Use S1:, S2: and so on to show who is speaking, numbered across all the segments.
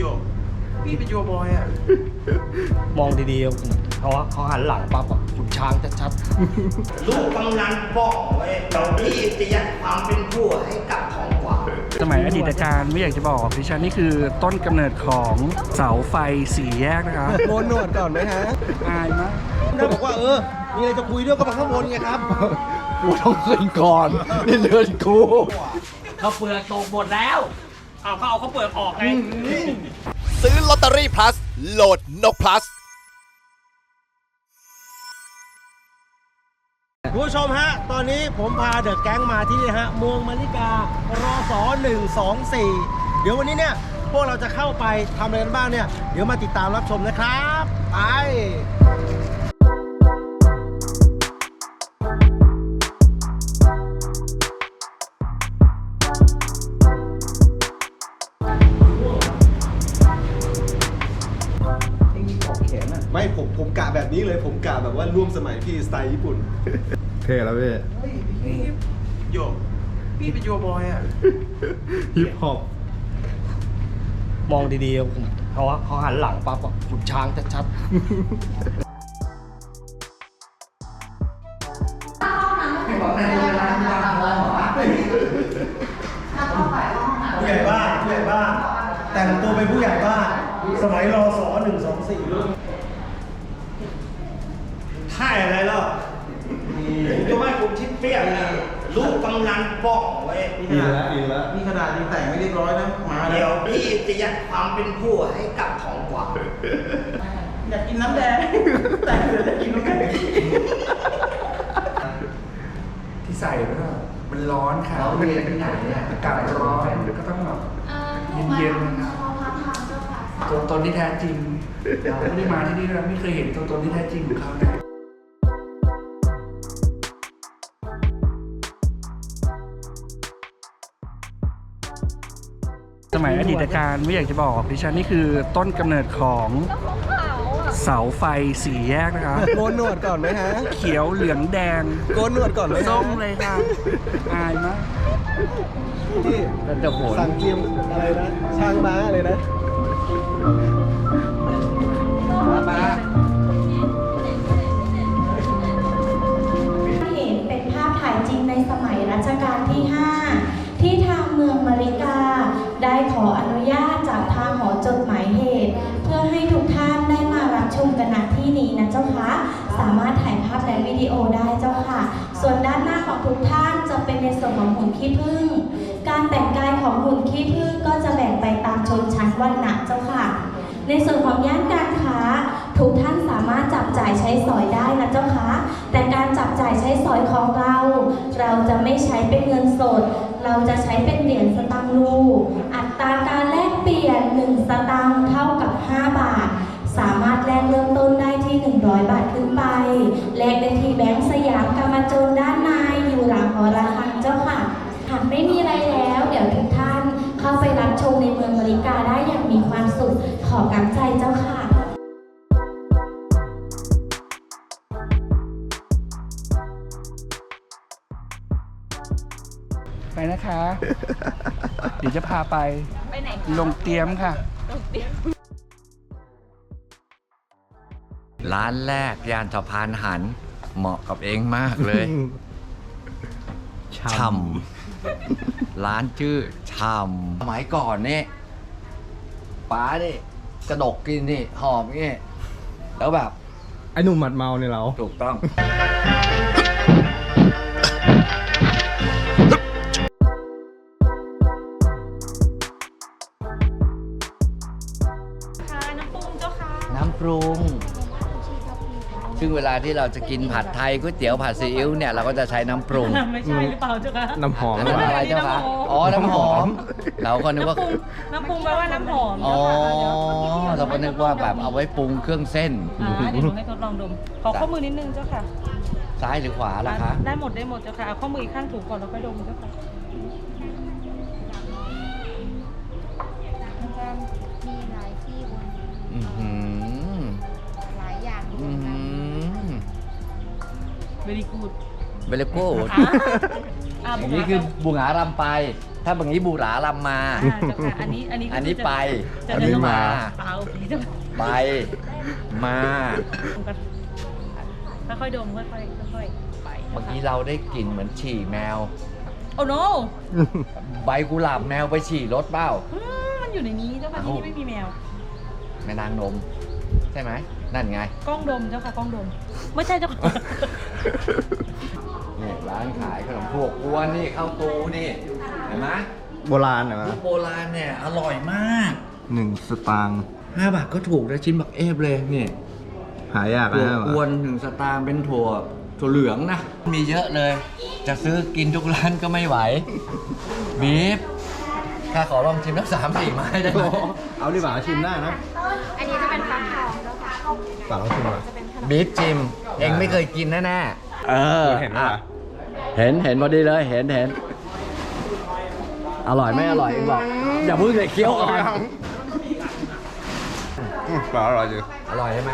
S1: โยกพี่เป็นโยบอยอะ
S2: มองดีๆเขาเขาหันหลังปั๊บอะขุนช้างชัด
S3: ลูกกำนันบอกไว้เดี๋ยวพี่จะยัดความเป็นผู้ให้กับของขวัญ
S4: สมัยอดีตการไม่อยากจะบอกดิฉันนี่คือต้นกำเนิดของเสาไฟสี่แยกนะคะ
S2: ๆโกนหนวดก่อนไหมฮะ
S4: อายมาก
S2: ถ้าบอกว่าเออ มีอะไรจะคุยด้วยก็มาข้างบนไงครับกูต้องขึ้นก่อนนี่เดินกู
S5: เขาเปลือกตกหมดแล้ว เอาเขาเอาเขาเปลือกออกไง
S6: ซื้อลอตเตอรี่ plus โหลดนก plus
S2: คุณผู้ชมฮะ ตอนนี้ผมพาเดอะแก๊งมาที่นี่ฮะเมืองมาริการอส124 เดี๋ยววันนี้เนี่ย พวกเราจะเข้าไปทำอะไรกันบ้างเนี่ย เดี๋ยวมาติดตามรับชมนะครับ ไป
S1: แบบนี้เลยผมกะแบบว่าร่วมสมัยพี่สไตล์ญี่ปุ่น
S7: เท่แล้วพี่
S1: โยกพี่เป็นโยบอยอะ
S7: ฮิปฮอป
S2: มองดีๆเขาเขาหันหลังปั๊บอะขุนช้างชัด
S3: ผู้ใหญ่บ้านผู้ใหญ่บ้านแต่งตัวเป็นผู้ใหญ่บ้านสมัยรอสอหนึ่งสองสี่ ท่ายอะไรแล้วผมจะไม่คุณชิดเปี้ยนะลูกกำนันบอกไว้
S7: อินแล้วอินแล้ว
S3: นี่ขนาดยังแต่งไม่เรียบร้อยนะมาเดี๋ยวพี่จะยัดความเป็นผู้ให้กับของขวัญ
S5: อยากกินน้ำแดงแต่เดี๋ยวจะกินน้ำแดง
S4: ที่ใส่แล้วมันร้อนค่ะเราเรียนที่ไหนเนี่ยอากาศร้อนก็ต้องแบบเย็นๆนะครับตัวตนที่แท้จริงเราไม่ได้มาที่นี่เราไม่เคยเห็นตัวตนที่แท้จริงของเขานะ มัยอดีตการไม่อยากจะบอกดิฉันนี่คือต้นกำเนิดของเสาไฟสี่แยกนะคะ
S2: ๆโกนหนวดก่อนไหมฮะ
S4: เขียวเหลืองแดง
S2: โกนหนวดก่อนไหมฮะ
S4: ส้มเลยค่ะอายมาก
S2: ที่
S4: เป็นจะโหน
S2: สั่งเกียมอะไรนะช่างม้าเลยนะา
S8: มารถถ่ายภาพและวิดีโอได้เจ้าค่ะ ส่วนด้านหน้าของทุกท่านจะเป็นในส่วนของหุ่นขี้ผึ้ง การแต่งกายของหุ่นขี้ผึ้งก็จะแบ่งไปตามชนชั้นวรรณะเจ้าค่ะ ในส่วนของย่านการค้า ทุกท่านสามารถจับจ่ายใช้สอยได้นะเจ้าคะแต่การจับจ่ายใช้สอยของเรา เราจะไม่ใช้เป็นเงินสด เราจะใช้เป็นเหรียญสตังค์รูอัตราการแลกเปลี่ยน 1 สตังค์เท่ากับ 5 บาท สามารถแลกเริ่มต้นได้ที่ 100 บาทขึ้นไป แลกได้ที่แบงก์สยามกามจนด้านในอยู่หลังหอระฆังเจ้าค่ะหากไม่มีอะไรแล้ว เดี๋ยวทุกท่านเข้าไปรับชมในเมืองบริกาได้อย่างมีความสุข ขอบน้ำใจเจ้าค่ะ
S4: ไปนะคะ เดี๋ยวจะพาไป
S8: ไปไหน
S4: ลงเตรียมค่ะ
S9: ร้านแรกย่านสะพานหัน เหมาะกับเองมากเลยช่ำร้านชื่อช่ำสมัยก่อนนี่ป๋านี่กระดกกินนี่หอมนี่แล้วแบบ
S7: ไอ้หนุ่มหมัดเมาเนี่ยเรา
S9: ถูกต้อง
S8: งเว
S9: ลาที่เราจะกินผัดไทยก๋วยเตี๋ยวผัดซีอิ๊วเนี่ยเราก็จะใช้น้ำปรุง
S5: ไม่ใช่หรือเปล่าเจ้าคะ
S7: น้ำหอม
S9: อันนั้นอะไรเจ้าคะอ๋อน้ำหอม เราก็นึกว่า
S5: น้ำปรุงแปลว่าน้ำหอม
S9: อ๋อ
S5: เจ้าค่ะ
S9: เราก็นึกว่าแบบเอาไว้ปรุงเครื่องเส้น
S5: อ่าเดี๋ยวหนูให้ทดลองดมขอข้อมือนิดนึงเจ้าค่ะ
S9: ซ้ายหรือขวาล่ะคะ
S5: ได้หมดได้หมดเจ้าค่ะเอาข้อมืออีกข้างถูกก่อนแล้วค่อยดมเจ้าค่ะ
S10: มันจะมีหลายที่บน
S5: very good
S9: เบลโก้
S5: อะอะ
S9: อย่างนี้คือบุงหารำไป ถ้าบางนี้บูหลาลำมา
S11: อ่าเจ้าค่ะอันนี้อันนี้ก็
S9: อันนี้
S11: จะ
S9: ไป
S11: จะ
S9: อัน
S11: เดิ
S9: นี้
S11: น
S9: มา
S11: เปล่าผีเจ้าค่ะ
S9: ไป มา
S11: ค่อยๆดมค่อยๆค่อยๆไป
S9: เมื่อกี้เราได้กลิ่นเหมือนฉี่แมว
S11: โอ้โน
S9: ใบกุหลาบแมวไปฉี่รถเปล่า
S11: มันอยู่ในนี้เจ้าค่ะที่นี่ไม่มีแมว
S9: แม่นางนม ใช่ไหม นั่นไง
S11: กล้องดมเจ้าค่ะกล้องดม ไม่ใช่เจ้าค่ะ
S9: นี่ร้านขายขนมพวกกวนนี่ข้าวตูนี่เห็นไหม
S7: โบราณเหรอ
S9: ลูกโบราณเนี่ยอร่อยมาก
S7: หนึ่งสตางค์
S9: 5บาทก็ถูกนะชิ้นบักเอฟเลยนี่
S7: หายาก
S9: ถั่ว
S7: นะ
S9: กวนหนึ่งสตางค์เป็นถั่วถั่วเหลืองนะ มีเยอะเลย จะซื้อกินทุกร้านก็ไม่ไหวบีฟข้าขอลองชิมทั้งสามสี่ไม้ได้ไหม
S7: เอาดีกว่าชิมได้นะ
S10: อันนี้จะเป็นฟักทองเจ้า ค่ะ
S7: ฝากลองชิมหน่อย
S10: จะเป็นขนม
S9: บีฟจิม เองไม่เคยกินแน่ๆเออ
S7: เห็นปะ
S9: อะเห็นเห็นพอดีเลย เห็นเห็นอร่อยไม่อร่อยเองบอกอย่าเพิ่งเลยเคี้ยวก่อน
S7: อืมเปล่าอร่อยจริง
S9: อร่อยใช่ไหม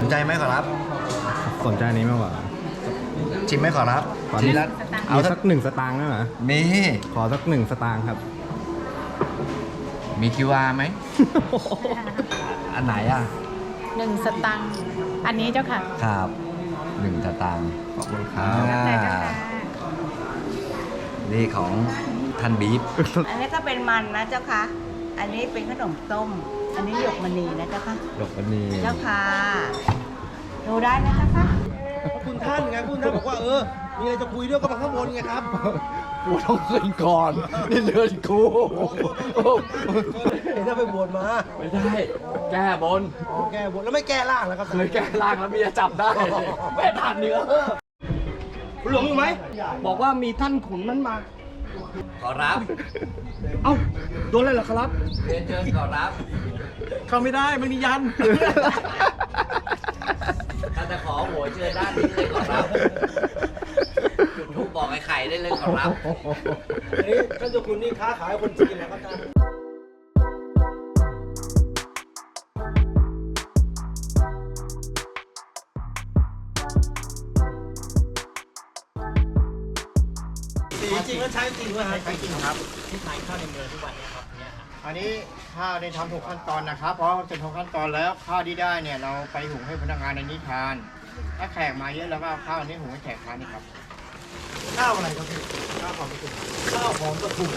S9: สนใจไหมขอรับ
S7: สนใจอันนี้มากกว่า
S9: ชิมไหมขอรับ
S7: ขอ
S9: ชิ
S7: นิ
S9: ม
S7: ด
S9: แล้ว
S7: เอาสักหนึ่งสตางค์ได้ไหม
S9: มี
S7: ขอสักหนึ่งสตางค์ครับ
S9: มีคิวอาร์ไหม อันไหนอะ
S10: หนึ่งสตังค์อันนี้เจ้าค่ะ
S9: ครับหนึ่งสตางค์
S7: ขอบคุณครับ
S10: ใช่เจ้าค่ะ
S9: นี่ของท่านบีฟ
S12: อันนี้ก็เป็นมันนะเจ้าค่ะ อันนี้เป็นขนมต้ม อันนี้หยกมณีนะเจ้าค่ะ
S7: ดอกบันนี
S12: เจ้าค่ะ ดูได้นะเจ้าค่ะ
S2: คุณท่านไงคุณท่านบอกว่าเออ มีอะไรจะคุยด้วยก็มาข้างบนไงครับ
S9: กูต้องขึ้นก่อน นี่เรือนกู
S2: เห็นถ้าไปบวชมา
S9: ไม่ได้ แก้บน
S2: อ๋อแก้บวชแล้วไม่แก้ร่างแล้วครับ
S9: เคยแก้ล่างแล้วเมียจับได้แม่ทานเนื้อ
S5: คุณหลวงอยู่ไหม บอกว่ามีท่านขุนนั้นมา
S9: ขอรับ
S5: เอ้า โดนอะไรเหรอครับ
S9: เรียนเชิญขอรับ
S5: เข้าไม่ได้มันมียัน
S9: ถ้าจะขอหัวเชิญด้านนี้เลยขอรับจุดทูปบอก ไอ้ไข่ได้เลยขอรับ
S2: อันนี้ท่านเจ้าคุณนี่ค้าขายคนจีนนะครับท่านสีจริงแล้วใช้จริงวะฮะใช้จริงครับ
S5: ที่ขายข้าวในเมืองทุกวันเนี้ครับเนี่ยครับ
S3: อันนี้ข้าวได้ทำถูกขั้นตอนนะครับ เพราะเสร็จถูกขั้นตอนแล้วข้าวที่ได้เนี่ยเราไปหุงให้พนักงานในนี้ทาน ถ้าแขกมาเยอะแล้วก็เอาข้าวนี้หุงให้แขกทานนี่ครับ
S2: ข้าวอะไรครับพี่ข้าวหอมปทุมข้าวหอมปทุม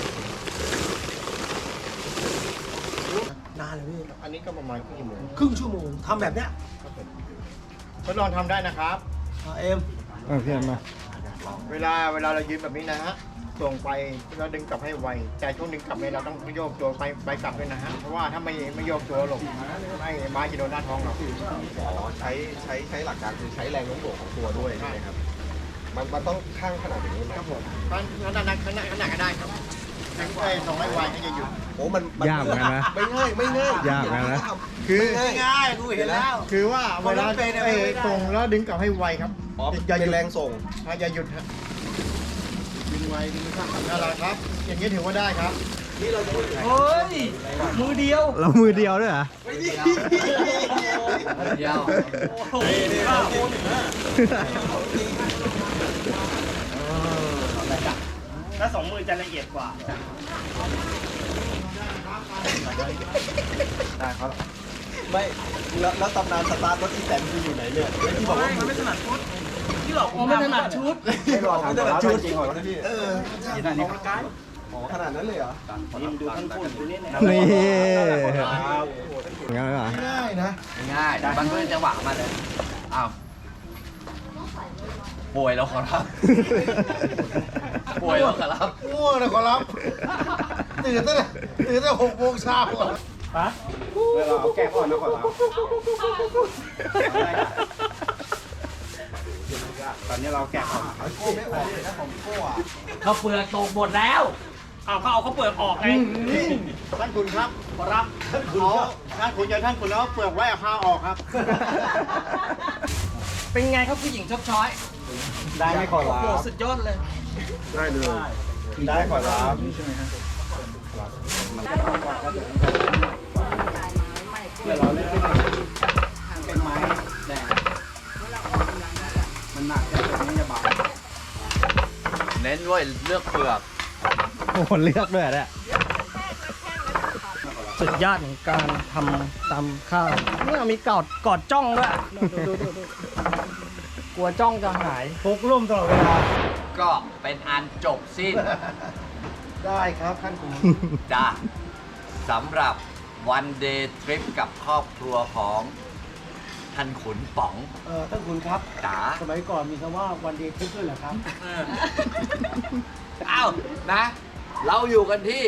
S2: นานเลยพี่
S3: อันนี้ก็ประมาณครึ่งชั่วโมง
S2: ครึ่งชั่วโมงทำแบบเนี้ย
S3: ทดลองทำได้นะครับ
S2: อ่าเอ็ม
S7: เออพี่เอ็มมา
S3: เวลาเวลาเรายืนแบบนี้นะฮะส่งไปเราดึงกลับให้ไวแต่ช่วงดึงกลับเนี่ยเราต้องโยกตัวไปไปกลับด้วยนะฮะเพราะว่าถ้าไม่ไม่โยกตัวหลบไม่ไม้จะโดนหน้าท้องเรา
S1: อ๋อใช้ใช้ใช้หลักการคือใช้แรงโน้มถ่วงของตัวด้วยใช่ไหมครับ มันมันต้องข้างขนาดอย่างนี้ไหม
S3: ครับผมขนาดนั้นขนาดขนาดก็ได้ครับดึงไปส่งให้ไวก็จะหยุด
S1: โอ้มันมัน
S7: ยากเหมือนกันนะ
S1: ไม่ง่ายไม่ง่าย
S7: ยากเหมือนกันนะ
S3: คือ
S2: ง่ายดูเห็นแล้ว
S3: คือว่าเวลา
S2: คนละเป็นเนี่ย
S3: เอ่อ
S2: ไม่ได้
S3: ส่งแล้วดึงกลับให้ไวครับ
S1: อ๋อ
S3: อย่าห
S1: เป็
S3: ยุ
S1: น
S3: ด
S1: แรงส่ง
S3: อย่าหยุดฮะดึงไวดึงข้างนั่นแหละครับ อย่างนี้ถือว่าได้ครับ
S5: เฮ้ยมือเดียว
S7: เรามือเดียวด้วยเหรอ
S9: เดียว
S5: ถ้าสองมือจะละเอียดกว่า
S1: ไม่ แล้วแล้วตำนานสตาร์ทรถอีแตนคืออยู่ไหนเนี่ยไอ้ที่บอกว่ามันไม่ถนัดชุด
S5: ที่หลอกผมไม่ถนัดชุด
S1: ไม่บอกไม่ถนัดชุดจริงเหรอพี่เออขนาดนี้อ๋อขนาดนั้นเลยเหรอ
S5: ดูท่านพูดดูนี่
S7: นี่งั้นเลยเหรอ
S2: ง่ายนะ
S9: ง่ายมันก็จังหวะมาเลยอ้าวป่วยแล้วขอรับ ป่วยแล้วขอรับ
S2: ง่วงนะขอรับตื่นตั้งแต่ตื่นตั้งแต่หกโมงเช้าอะ
S1: เราเอาแก้ก่อนนะก่อนเราตอนนี้เราแกะก่อนโก้ไม่ออกเลยนะของโก้อะ
S5: ข้าวเปลือกตกหมดแล้วเอาเขาเอาข้าวเปลือกออกไง
S3: นี่ท่านคุณครับ
S5: ขอรับ
S3: เขาท่านคุณจะท่านคุณแล้วเปลือกไว้เอาข้าวออกครับ
S5: เป็นไงครับผู้หญิงชอบช้อย
S1: ได้ไม่ขอรับ
S5: โอ้โหสุดยอดเลย
S1: ได้เลย ได้ขอรับ
S5: เป็นไม้แดงมันหนักแต่ตรงนี้จะเบา
S9: เน้นด้วยเลือกเปลือก
S7: โอ้โหเลือกด้วยเนี่ย
S5: สุดยอดของการทำตำข้าวเนี่ยมีกอดกอดจ้องด้วยดูดูดูดูกลัวจ้องจะหาย
S2: พกร่มตลอดเวลา
S9: ก็เป็นอันจบสิ้น
S2: ได้ครับท่านคุณ
S9: จ้าสำหรับวันเดย์ทริปกับครอบครัวของท่านขุนป๋อง
S2: เออท่านคุณครับ
S9: จ๋า
S2: สมัยก่อนมีคำว่าวันเดย์ทริปด้วยเหรอครับ
S9: อ้าวนะ เราอยู่กันที่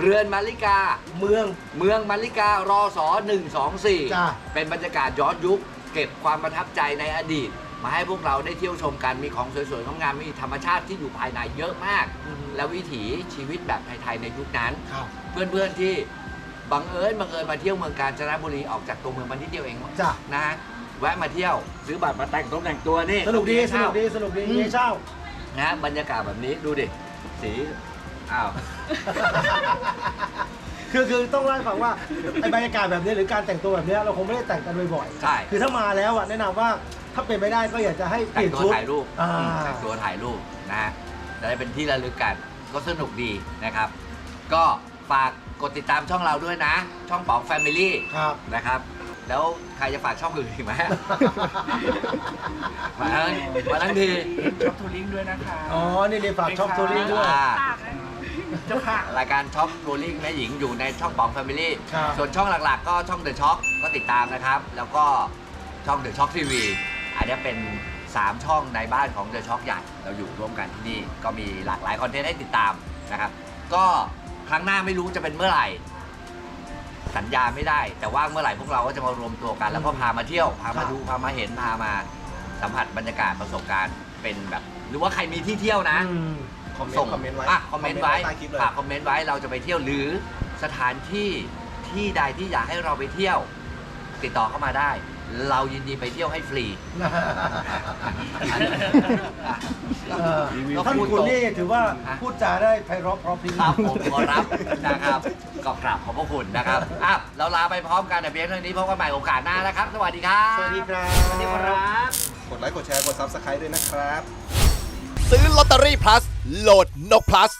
S9: เรือนมาริกา
S2: เมือง
S9: เมืองมาริการอสอ
S2: จ้ะ
S9: 124เป็นบรรยากาศย้อนยุค เก็บความประทับใจในอดีต มาให้พวกเราได้เที่ยวชมกันมีของสวยๆงามๆมีธรรมชาติที่อยู่ภายในเยอะมาก และวิถีชีวิตแบบไทยๆในยุคนั้น
S2: ครับ
S9: เพื่อนๆที่บังเอิญบังเอิญมาเที่ยวเมืองกาญจนบุรีออกจากตัวเมืองมานิดเดียวเอง
S2: จ้ะ
S9: นะฮะแวะมาเที่ยวซื้อบัตรมาแต่งตัวแต่งตัวนี่
S2: สนุกดี
S9: ให้
S2: ส
S9: เช่า
S2: นุกดีสนุกดี
S9: อืม
S2: เย้เช่า
S9: นะบรรยากาศแบบนี้ดูดิสีอ้าว
S2: คือคือต้องเล่าให้ฟังว่าไอ้บรรยากาศแบบนี้หรือการแต่งตัวแบบนี้เราคงไม่ได้แต่งกันบ่อย
S9: ใช่
S2: ๆคือถ้ามาแล้วอะแนะนำว่า ถ้าเป็นไปได้ก็อยากจะให้เป
S9: แต่
S2: ลี่
S9: ง
S2: ยน
S9: ตัว
S2: ชุด
S9: ถ่ายรูป
S2: อ่า
S9: อืมแต่งตัวถ่ายรูปนะฮะจะได้เป็นที่ระลึกกันก็สนุกดีนะครับ ก็ฝากกดติดตามช่องเราด้วยนะ ช่องป๋องแฟมิลี่
S2: ครับ
S9: นะครับ แล้วใครจะฝากช่องอื่นอีกไหม มาทั้งมาทั้งที
S4: ช็อปทูริงด้วยนะคะ
S2: อ๋อ นี่เลยฝากช็อปทัวริงด้วย
S9: อ่า
S4: เจ้าค่ะ
S9: รายการช็อปทัวริงแม่หญิงอยู่ในช่องป๋องแฟมิลี่
S2: ครับ
S9: ส่วนช่องหลักๆ ก็ช่องเดอะช็อคก็ติดตามนะครับ แล้วก็ช่องเดอะช็อคทีวี อันนี้เป็น 3 ช่องในบ้านของเดอะช็อคใหญ่เราอยู่ร่วมกันที่นี่ก็มีหลากหลายคอนเทนต์ให้ติดตามนะครับ ก็ครั้งหน้าไม่รู้จะเป็นเมื่อไหร่ สัญญาไม่ได้ แต่ว่าเมื่อไหร่พวกเราก็จะมารวมตัวกัน แล้วก็พามาเที่ยวพามาดูพามาเห็นพามาสัมผัสบรรยากาศประสบการณ์เป็นแบบ หรือว่าใครมีที่เที่ยวนะ
S2: อืม
S1: คอมเมน
S9: ส่ง
S1: ต์คอมเมนต์ไว้
S9: อะคอมเมนต์ไว้
S1: ใต้คลิปเลย
S9: ฝากคอมเมนต์ไว้เราจะไปเที่ยวหรือสถานที่ที่ใดที่อยากให้เราไปเที่ยว ติดต่อเข้ามาได้ เรายินดีไปเที่ยวให้ฟรี
S2: เออ
S9: ก็
S2: ท่าน
S9: พูด
S2: คุณ
S9: ตรง
S2: นี่ถือว่า
S9: ฮะ
S2: พูดจาได้ไพเราะเพราะพริ้ง
S9: ครับผมขอรับนะครับก็กราบขอบพระคุณนะครับอะเราลาไปพร้อมกันแต่เพียงเท่านี้พบกันใหม่โอกาสหน้านะครับ สวัสดีครับ
S2: สวัสดีครับ
S9: สวัสดีครับ
S1: กดไลค์กดแชร์กด Subscribe ด้วยนะครับ
S6: ซื้อลอตเตอรี่ plus โหลดนก plus